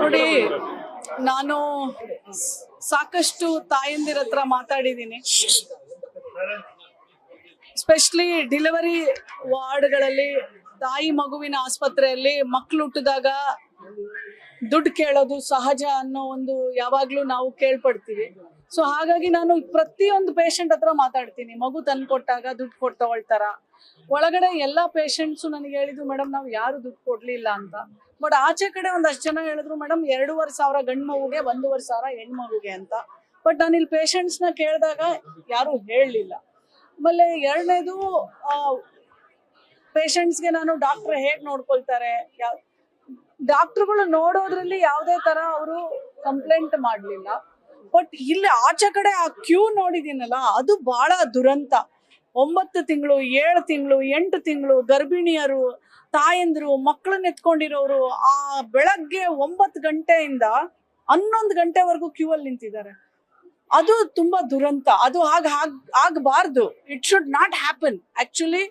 ನೋಡಿ, ನಾನು ಸಾಕಷ್ಟು ತಾಯಂದಿರ ಹತ್ರ ಮಾತಾಡಿದ್ದೀನಿ ಸ್ಪೆಷಲಿ ಡಿಲಿವರಿ ವಾರ್ಡ್ಗಳಲ್ಲಿ, ತಾಯಿ ಮಗುವಿನ ಆಸ್ಪತ್ರೆಯಲ್ಲಿ ಮಕ್ಕಳು ಹುಟ್ಟಿದಾಗ ದುಡ್ಡು ಕೇಳೋದು ಸಹಜ ಅನ್ನೋ ಒಂದು ಯಾವಾಗ್ಲೂ ನಾವು ಕೇಳ್ಪಡ್ತೀವಿ. ಸೊ ಹಾಗಾಗಿ ನಾನು ಪ್ರತಿಯೊಂದು ಪೇಷಂಟ್ ಹತ್ರ ಮಾತಾಡ್ತೀನಿ. ಮಗು ತಂದು ಕೊಟ್ಟಾಗ ದುಡ್ಡು ಕೊಟ್ಟು ತಗೊಳ್ತಾರ ಒಳಗಡೆ ಎಲ್ಲಾ ಪೇಷಂಟ್ಸು ನನಗೆ ಹೇಳಿದ್ರು ಮೇಡಮ್ ನಾವು ಯಾರು ದುಡ್ಡು ಕೊಡ್ಲಿಲ್ಲ ಅಂತ. ಬಟ್ ಆಚೆ ಕಡೆ ಒಂದಷ್ಟು ಜನ ಹೇಳಿದ್ರು ಮೇಡಮ್ ಎರಡೂವರೆ ಸಾವಿರ ಗಂಡು ಮಗುಗೆ, ಒಂದೂವರೆ ಸಾವಿರ ಹೆಣ್ಮಗುಗೆ ಅಂತ. ಬಟ್ ನಾನು ಇಲ್ಲಿ ಪೇಷಂಟ್ಸ್ನ ಕೇಳಿದಾಗ ಯಾರು ಹೇಳಲಿಲ್ಲ. ಆಮೇಲೆ ಎರಡನೇದು ಪೇಷಂಟ್ಸ್ಗೆ ನಾನು ಡಾಕ್ಟರ್ ಹೇಗೆ ನೋಡ್ಕೊಳ್ತಾರೆ? ಯಾವ ಡಾಕ್ಟರ್ಗಳು ನೋಡೋದ್ರಲ್ಲಿ ಯಾವುದೇ ತರ ಅವರು ಕಂಪ್ಲೇಂಟ್ ಮಾಡ್ಲಿಲ್ಲ. ಬಟ್ ಇಲ್ಲಿ ಆಚೆ ಕಡೆ ಆ ಕ್ಯೂ ನೋಡಿದೀನಲ್ಲ ಅದು ಬಹಳ ದುರಂತ. ಒಂಬತ್ತು ತಿಂಗಳು, ಏಳು ತಿಂಗಳು, ಎಂಟು ತಿಂಗಳು ಗರ್ಭಿಣಿಯರು, ತಾಯಂದ್ರು, ಮಕ್ಕಳನ್ನ ಎತ್ಕೊಂಡಿರೋರು ಆ ಬೆಳಗ್ಗೆ ಒಂಬತ್ತು ಗಂಟೆಯಿಂದ ಹನ್ನೊಂದು ಗಂಟೆವರೆಗೂ ಕ್ಯೂ ಅಲ್ಲಿ ನಿಂತಿದ್ದಾರೆ. ಅದು ತುಂಬಾ ದುರಂತ. ಅದು ಆಗ ಆಗಬಾರ್ದು. It should not happen actually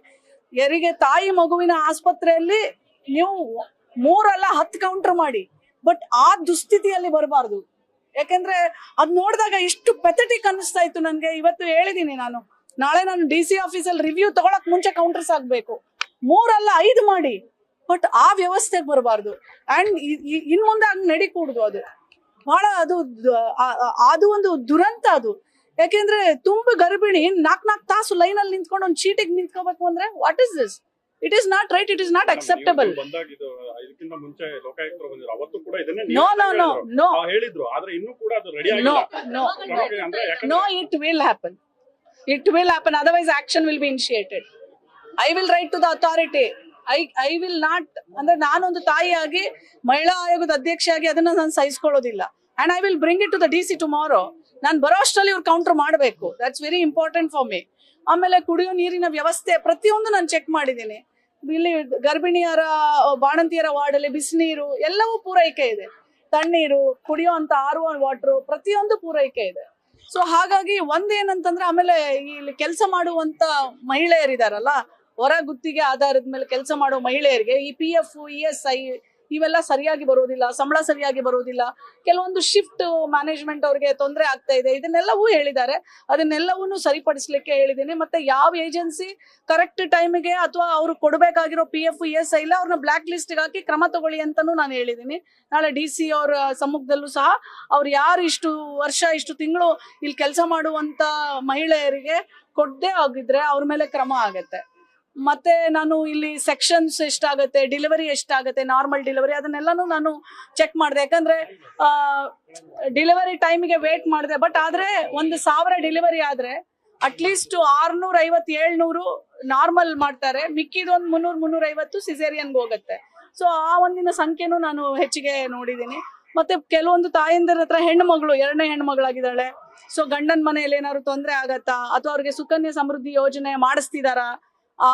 ಯಾರಿಗೆ ತಾಯಿ ಮಗುವಿನ ಆಸ್ಪತ್ರೆಯಲ್ಲಿ ನೀವು ಮೂರಲ್ಲ ಹತ್ತು ಕೌಂಟರ್ ಮಾಡಿ. ಬಟ್ ಆ ದುಸ್ಥಿತಿಯಲ್ಲಿ ಬರಬಾರ್ದು. ಯಾಕಂದ್ರೆ ಅದ್ ನೋಡಿದಾಗ ಇಷ್ಟು ಪೆಥಟಿಕ್ ಅನಿಸ್ತಾ ಇತ್ತು ನನ್ಗೆ. ಇವತ್ತು ಹೇಳಿದೀನಿ ನಾನು. ನಾಳೆ ನಾನು ಡಿ ಸಿ ಆಫೀಸಲ್ಲಿ ರಿವ್ಯೂ ತಗೊಳಕ್ ಮುಂಚೆ ಕೌಂಟರ್ಸ್ ಆಗ್ಬೇಕು ಮೂರಲ್ಲ ಐದು ಮಾಡಿ. ಬಟ್ ಆ ವ್ಯವಸ್ಥೆಗೆ ಬರಬಾರ್ದು. ಅಂಡ್ ಇನ್ ಮುಂದೆ ಹಂಗ್ ನಡಿಕೂಡ್ದು ಅದು. ಬಹಳ ಅದು ಅದು ಒಂದು ದುರಂತ ಅದು. ಯಾಕೆಂದ್ರೆ ತುಂಬ ಗರ್ಭಿಣಿ ನಾಕ್ ನಾಕ್ ತಾಸು ಲೈನ್ ಅಲ್ಲಿ ನಿಂತ್ಕೊಂಡು ಒಂದು ಚೀಟಿಗೆ ನಿಂತ್ಕೋಬೇಕು ಅಂದ್ರೆ what is this it is not right it is not acceptable ಇದಕ್ಕಿಂತ ಮುಂಚೆ ಲೋಕಾಯುಕ್ತರು ಬಂದಿದ್ರು. ಅವತ್ತು ಕೂಡ ಇದನ್ನೇ ನೋ ನೋ ನೋ ನೋ ಆ, ಹೇಳಿದ್ರು. ಆದ್ರೆ ಇನ್ನು ಕೂಡ ಅದು ರೆಡಿ ಆಗಿಲ್ಲ. ನೋ ವಿಲ್ ಅಂದ್ರೆ ಯಾಕಂದ್ರೆ No, will will happen. It will happen. Otherwise, action will be initiated. I will write to the authority. I I will not ಅಂದ್ರೆ ನಾನೊಂದು ತಾಯಿಯಾಗಿ ಮಹಿಳಾ ಆಯೋಗದ ಅಧ್ಯಕ್ಷೆಯಾಗಿ ಅದನ್ನ ನಾನು ಸಹಿಸ್ಕೊಳ್ಳೋದಿಲ್ಲ. And I will bring it to the D C tomorrow ನಾನು ಬರೋ ಅಷ್ಟರಲ್ಲಿ ಇವ್ರು ಕೌಂಟರ್ ಮಾಡಬೇಕು. That's very important for me ಆಮೇಲೆ ಕುಡಿಯೋ ನೀರಿನ ವ್ಯವಸ್ಥೆ ಪ್ರತಿಯೊಂದು ನಾನು ಚೆಕ್ ಮಾಡಿದ್ದೀನಿ. ಇಲ್ಲಿ ಗರ್ಭಿಣಿಯರ, ಬಾಣಂತಿಯರ ವಾರ್ಡಲ್ಲಿ ಬಿಸಿನೀರು ಎಲ್ಲವೂ ಪೂರೈಕೆ ಇದೆ. ತಣ್ಣೀರು ಕುಡಿಯುವಂತ ಆರುವ ಆರ್ ವಾಟರ್ ಪ್ರತಿಯೊಂದು ಪೂರೈಕೆ ಇದೆ. ಸೊ ಹಾಗಾಗಿ ಒಂದೇನಂತಂದ್ರೆ ಆಮೇಲೆ ಇಲ್ಲಿ ಕೆಲಸ ಮಾಡುವಂತ ಮಹಿಳೆಯರಿದಾರಲ್ಲ, ಹೊರ ಗುತ್ತಿಗೆ ಆಧಾರದ ಮೇಲೆ ಕೆಲಸ ಮಾಡೋ ಮಹಿಳೆಯರಿಗೆ ಈ P F E S I ಇವೆಲ್ಲ ಸರಿಯಾಗಿ ಬರೋದಿಲ್ಲ, ಸಂಬಳ ಸರಿಯಾಗಿ ಬರೋದಿಲ್ಲ. ಕೆಲವೊಂದು ಶಿಫ್ಟ್ ಮ್ಯಾನೇಜ್ಮೆಂಟ್ ಅವ್ರಿಗೆ ತೊಂದರೆ ಆಗ್ತಾ ಇದೆ. ಇದನ್ನೆಲ್ಲವೂ ಹೇಳಿದ್ದಾರೆ. ಅದನ್ನೆಲ್ಲವನ್ನೂ ಸರಿಪಡಿಸ್ಲಿಕ್ಕೆ ಹೇಳಿದ್ದೀನಿ. ಮತ್ತೆ ಯಾವ ಏಜೆನ್ಸಿ ಕರೆಕ್ಟ್ ಟೈಮಿಗೆ ಅಥವಾ ಅವರು ಕೊಡಬೇಕಾಗಿರೋ P F E S I ಇಲ್ಲ, ಅವ್ರನ್ನ ಬ್ಲಾಕ್ ಲಿಸ್ಟ್ಗೆ ಹಾಕಿ ಕ್ರಮ ತಗೊಳ್ಳಿ ಅಂತಾನೂ ನಾನು ಹೇಳಿದ್ದೀನಿ. ನಾಳೆ ಡಿ ಸಿ ಅವರ ಸಮ್ಮುಖದಲ್ಲೂ ಸಹ ಅವ್ರು ಯಾರು ಇಷ್ಟು ವರ್ಷ, ಇಷ್ಟು ತಿಂಗಳು ಇಲ್ಲಿ ಕೆಲಸ ಮಾಡುವಂತ ಮಹಿಳೆಯರಿಗೆ ಕೊಡದೆ ಆಗಿದ್ರೆ ಅವ್ರ ಮೇಲೆ ಕ್ರಮ ಆಗತ್ತೆ. ಮತ್ತೆ ನಾನು ಇಲ್ಲಿ ಸೆಕ್ಷನ್ಸ್ ಎಷ್ಟಾಗತ್ತೆ ಡೆಲಿವರಿ ಎಷ್ಟಾಗತ್ತೆ ನಾರ್ಮಲ್ ಡೆಲಿವರಿ ಅದನ್ನೆಲ್ಲಾನು ನಾನು ಚೆಕ್ ಮಾಡಿದೆ. ಯಾಕಂದ್ರೆ ಡೆಲಿವರಿ ಟೈಮಿಗೆ ವೇಟ್ ಮಾಡಿದೆ. ಬಟ್ ಆದ್ರೆ ಒಂದು ಸಾವಿರ ಡೆಲಿವರಿ ಆದ್ರೆ ಅಟ್ಲೀಸ್ಟ್ ಆರ್ನೂರ ಐವತ್ತು ಏಳ್ನೂರು ನಾರ್ಮಲ್ ಮಾಡ್ತಾರೆ. ಮಿಕ್ಕಿದೊಂದು ಮುನ್ನೂರು ಮುನ್ನೂರ್ ಮುನ್ನೂರ ಐವತ್ತು ಸಿಸೇರಿಯನ್ಗೆ ಹೋಗುತ್ತೆ. ಸೊ ಆ ಒಂದಿನ ಸಂಖ್ಯೆನೂ ನಾನು ಹೆಚ್ಚಿಗೆ ನೋಡಿದ್ದೀನಿ ಮತ್ತೆ ಕೆಲವೊಂದು ತಾಯಂದಿರ ಹತ್ರ ಹೆಣ್ಣು ಮಗಳು ಎರಡನೇ ಹೆಣ್ಮಗಳಾಗಿದ್ದಾಳೆ. ಸೊ ಗಂಡನ ಮನೆಯಲ್ಲಿ ಏನಾದ್ರು ತೊಂದರೆ ಆಗತ್ತಾ? ಅಥವಾ ಅವ್ರಿಗೆ ಸುಕನ್ಯಾ ಸಮೃದ್ಧಿ ಯೋಜನೆ ಮಾಡಿಸ್ತಿದಾರಾ? ಆ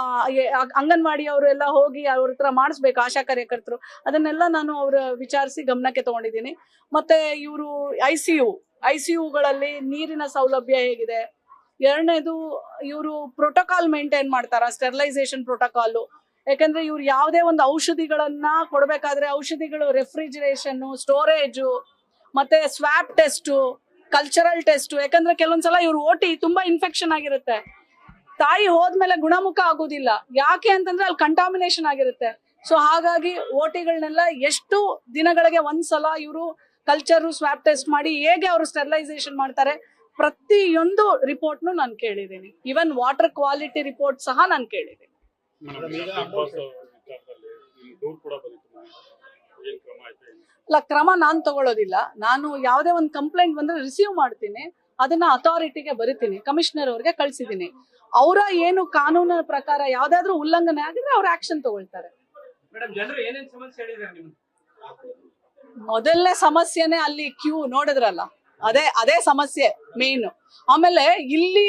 ಅಂಗನವಾಡಿ ಅವರು ಎಲ್ಲ ಹೋಗಿ ಅವ್ರ ಹತ್ರ ಮಾಡಿಸ್ಬೇಕು ಆಶಾ ಕಾರ್ಯಕರ್ತರು. ಅದನ್ನೆಲ್ಲ ನಾನು ಅವ್ರ ವಿಚಾರಿಸಿ ಗಮನಕ್ಕೆ ತಗೊಂಡಿದ್ದೀನಿ. ಮತ್ತೆ ಇವರು I C U, I C ಯುಗಳಲ್ಲಿ ನೀರಿನ ಸೌಲಭ್ಯ ಹೇಗಿದೆ? ಎರಡನೇದು, ಇವರು ಪ್ರೋಟೋಕಾಲ್ ಮೇಂಟೈನ್ ಮಾಡ್ತಾರ ಸ್ಟೆರಿಲೈಸೇಷನ್ ಪ್ರೋಟೋಕಾಲು ಯಾಕಂದ್ರೆ ಇವ್ರು ಯಾವುದೇ ಒಂದು ಔಷಧಿಗಳನ್ನ ಕೊಡಬೇಕಾದ್ರೆ ಔಷಧಿಗಳು ರೆಫ್ರಿಜರೇಷನ್ ಸ್ಟೋರೇಜು ಮತ್ತೆ ಸ್ವಾಪ್ ಟೆಸ್ಟು ಕಲ್ಚರಲ್ ಟೆಸ್ಟ್ ಯಾಕಂದ್ರೆ ಕೆಲವೊಂದ್ಸಲ ಇವ್ರು ಓಟಿ ತುಂಬಾ ಇನ್ಫೆಕ್ಷನ್ ಆಗಿರುತ್ತೆ. ತಾಯಿ ಹೋದ್ಮೇಲೆ ಗುಣಮುಖ ಆಗೋದಿಲ್ಲ. ಯಾಕೆ ಅಂತಂದ್ರೆ ಅಲ್ಲಿ ಕಂಟಾಮಿನೇಷನ್ ಆಗಿರುತ್ತೆ. ಸೊ ಹಾಗಾಗಿ ಓಟಿಗಳನ್ನೆಲ್ಲ ಎಷ್ಟು ದಿನಗಳಿಗೆ ಒಂದ್ಸಲ ಇವರು ಕಲ್ಚರ್ ಸ್ವಾಪ್ ಟೆಸ್ಟ್ ಮಾಡಿ ಹೇಗೆ ಅವರು ಸ್ಟೆರಿಲೈಸೇಷನ್ ಮಾಡ್ತಾರೆ ಪ್ರತಿಯೊಂದು ರಿಪೋರ್ಟ್ನು ನಾನು ಕೇಳಿದ್ದೀನಿ. ಈವನ್ ವಾಟರ್ ಕ್ವಾಲಿಟಿ ರಿಪೋರ್ಟ್ ಸಹ ನಾನು ಕೇಳಿದ್ದೀನಿ? ಅಲ್ಲ ಕ್ರಮ ನಾನು ತಗೊಳ್ಳೋದಿಲ್ಲ ನಾನು ಯಾವುದೇ ಒಂದು ಕಂಪ್ಲೇಂಟ್ ಬಂದ್ರೆ ರಿಸೀವ್ ಮಾಡ್ತೀನಿ. ಅದನ್ನ ಅಥಾರಿಟಿಗೆ ಬರಿತೀನಿ ಕಮಿಷನರ್ ಅವ್ರಿಗೆ ಕಳ್ಸಿದ್ದೀನಿ. ಅವರ ಏನು ಕಾನೂನಿನ ಪ್ರಕಾರ ಯಾವ್ದಾದ್ರು ಉಲ್ಲಂಘನೆ ಆಗಿದ್ರೆ ಅವ್ರ ಆಕ್ಷನ್ ತಗೊಳ್ತಾರೆ. ಮೊದಲನೇ ಸಮಸ್ಯೆನೆ ಅಲ್ಲಿ ಕ್ಯೂ ನೋಡಿದ್ರಲ್ಲ ಅದೇ ಅದೇ ಸಮಸ್ಯೆ ಮೇನ್ ಆಮೇಲೆ ಇಲ್ಲಿ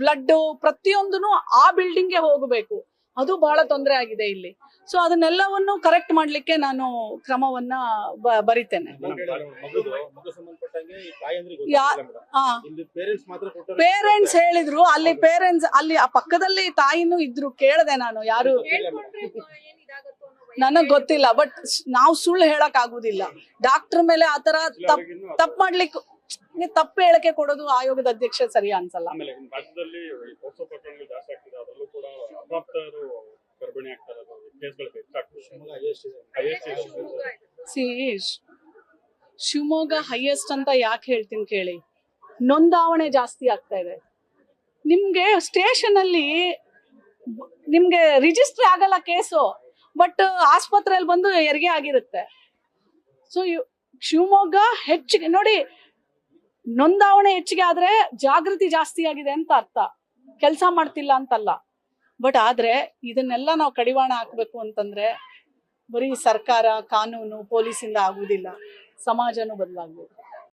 ಬ್ಲಡ್ ಪ್ರತಿಯೊಂದನು ಆ ಬಿಲ್ಡಿಂಗ್ಗೆ ಹೋಗಬೇಕು. ಅದು ಬಹಳ ತೊಂದರೆ ಆಗಿದೆ ಇಲ್ಲಿ. ಸೊ ಅದನ್ನೆಲ್ಲವನ್ನು ಕರೆಕ್ಟ್ ಮಾಡ್ಲಿಕ್ಕೆ ನಾನು ಕ್ರಮವನ್ನ ಬ- ಬರಿತೇನೆ. ಪೇರೆಂಟ್ಸ್ ಮಾತ್ರ ಕೊಟ್ಟರೆ ಪೇರೆಂಟ್ಸ್ ಹೇಳಿದ್ರು ಅಲ್ಲಿ ಪೇರೆಂಟ್ಸ್ ಅಲ್ಲಿ ಆ ಪಕ್ಕದಲ್ಲಿ ತಾಯಿನೂ ಇದ್ರು ಕೇಳದೆ ನಾನು ಯಾರು ನನಗ್ ಗೊತ್ತಿಲ್ಲ ಬಟ್ ನಾವು ಸುಳ್ಳು ಹೇಳಕ್ ಆಗುದಿಲ್ಲ. ಡಾಕ್ಟರ್ ಮೇಲೆ ಆತರ ತಪ್ ತಪ್ಪು ಮಾಡ್ಲಿಕ್ಕೆ ತಪ್ಪು ಹೇಳಿಕೆ ಕೊಡೋದು ಆಯೋಗದ ಅಧ್ಯಕ್ಷ ಸರಿ ಅನ್ಸಲ್ಲ. ಆಮೇಲೆ ಇನ್ನು ರಾಜ್ಯದಲ್ಲಿ ಪೋಕ್ಸೋ ಪ್ರಕರಣಗಳು ಜಾಸ್ತಿ ಆಗ್ತಿದೆ ಅದರಲ್ಲೂ ಕೂಡ ಅಪ್ರಾಪ್ತರು ಗರ್ಭಿಣಿ ಆಗ್ತಾ ಶಿವಮೊಗ್ಗ ಹೈಯೆಸ್ಟ್ ಅಂತ ಯಾಕೆ ಹೇಳ್ತೀನಿ ಕೇಳಿ? ನೋಂದಾವಣೆ ಜಾಸ್ತಿ ಆಗ್ತಾ ಇದೆ. ನಿಮ್ಗೆ ಸ್ಟೇಷನ್ ಅಲ್ಲಿ ನಿಮ್ಗೆ ರಿಜಿಸ್ಟರ್ ಆಗಲ್ಲ ಕೇಸು ಬಟ್ ಆಸ್ಪತ್ರೆಯಲ್ಲಿ ಬಂದು ಹೆರಿಗೆ ಆಗಿರುತ್ತೆ. ಸೊ ಶಿವಮೊಗ್ಗ ಹೆಚ್ಚಿಗೆ, ನೋಡಿ, ನೋಂದಾವಣೆ ಹೆಚ್ಚಿಗೆ ಆದ್ರೆ ಜಾಗೃತಿ ಜಾಸ್ತಿ ಆಗಿದೆ ಅಂತ ಅರ್ಥ. ಕೆಲಸ ಮಾಡ್ತಿಲ್ಲ ಅಂತಲ್ಲ. ಬಟ್ ಆದ್ರೆ ಇದನ್ನೆಲ್ಲ ನಾವು ಕಡಿವಾಣ ಹಾಕ್ಬೇಕು ಅಂತಂದ್ರೆ ಬರೀ ಸರ್ಕಾರ ಕಾನೂನು ಪೊಲೀಸಿಂದ ಆಗುವುದಿಲ್ಲ ಸಮಾಜನೂ ಬದಲಾಗ್ಬೇಕು.